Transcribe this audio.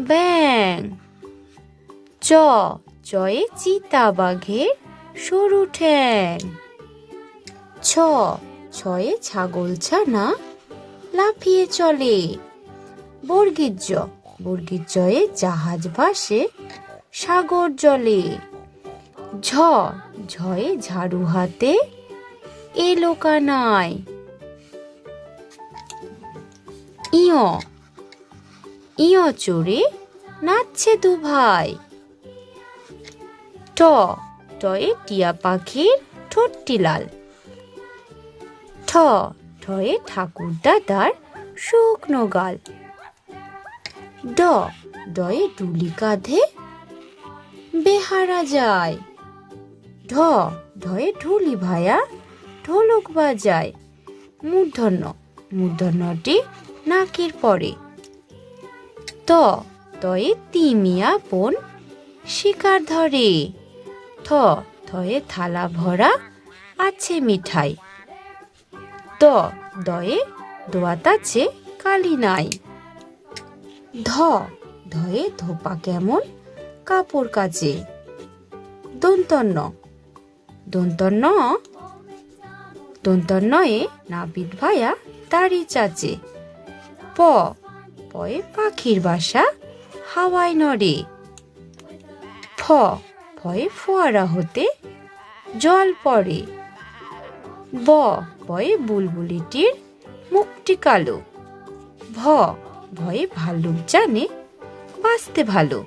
ব্যাং চ চয়ে চিতা বাঘের সরু ঠ্যাং। ছ, ছয়ে ছাগল ছানা লাফিয়ে চলে। বর্গীর জ বর্গীর জাহাজ ভাসে সাগর জলে। ঝ, ঝয়ে ঝাড়ু হাতে এলো কানায়। ইয় ইয় চড়ে নাচছে দু ভাই ট, টয়ে টিয়া পাখির ঠোঁটটি লাল ঠ ঠয়ে ঠাকুর দাদার শুকনো গাল। ড ডয়ে ডুলি কাঁধে বেহারা যায়। ঢ ঢয়ে ঢুলি ভায়া ঢোলক বাজায়। মূর্ধন্য, মূর্ধন্যটি নাকের পরে। ত, তয়ে তিমিয়া বোন শিকার ধরে। থ থয়ে থালা ভরা আছে মিঠাই। দ দয়ে দোয়াতাছে কালি নাই। ধ, ধয়ে ধোপা কেমন কাপড় কাচে দন্তন্য দন্তন্য দন্তন্নয়ে নাবিদ ভায়া তারি চাচে। প পয়ে পাখির বাসা হাওয়ায় নড়ে। ফ ফয়ে ফোয়ারা হতে জল পড়ে। ব ভয়ে বুলবুলিটির মুখটি কালো। ভ, ভয়ে ভাল্লুক জানে বাঁচতে ভালো।